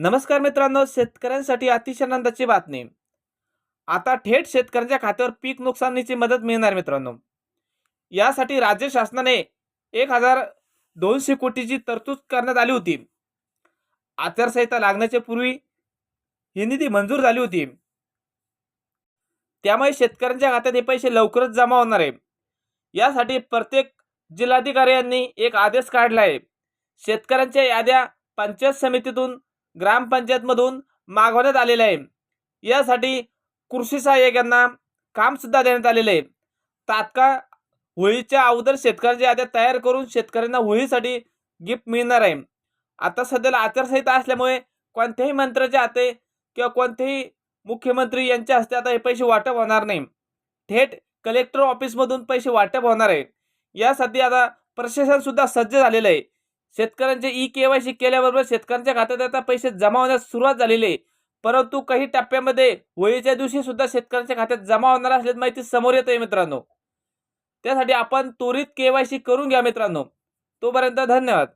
नमस्कार मित्रांनो शेतकऱ्यांसाठी अतिशय आनंदाची बातमी. आता थेट शेतकऱ्यांच्या खात्यावर पीक नुकसानीची मदत मिळणार मित्रांनो. यासाठी राज्य शासनाने एक हजार दोनशे कोटीची तरतूद करण्यात आली होती. आचारसंहिता लागण्याच्या पूर्वी ही निधी मंजूर झाली होती. त्यामुळे शेतकऱ्यांच्या खात्यात हे पैसे लवकरच जमा होणार आहे. यासाठी प्रत्येक जिल्हाधिकारी यांनी एक आदेश काढला आहे. शेतकऱ्यांच्या याद्या पंचायत समितीतून ग्रामपंचायतमधून मागवण्यात आलेलं आहे. यासाठी कृषी सहाय्यक यांना कामसुद्धा देण्यात आलेलं आहे. तात्काळ होळीच्या अगोदर शेतकऱ्यांच्या याद्या तयार करून शेतकऱ्यांना होळीसाठी गिफ्ट मिळणार आहे. आता सध्याला आचारसंहिता असल्यामुळे कोणत्याही मंत्र्याच्या हाते किंवा कोणत्याही मुख्यमंत्री यांच्या हस्ते आता हे पैसे वाटप होणार नाही. थेट कलेक्टर ऑफिसमधून पैसे वाटप होणार आहे. यासाठी आता प्रशासनसुद्धा सज्ज झालेलं आहे. शेतकऱ्यांचे ई के वाय सी केल्याबरोबर शेतकऱ्यांच्या खात्यात आता पैसे जमा होण्यास सुरुवात झालेली आहे. परंतु काही टप्प्यामध्ये होळीच्या दिवशी सुद्धा शेतकऱ्यांच्या खात्यात जमा होणार असल्याची माहिती समोर येत आहे मित्रांनो. त्यासाठी आपण त्वरित के वाय सी करून घ्या मित्रांनो. तोपर्यंत धन्यवाद.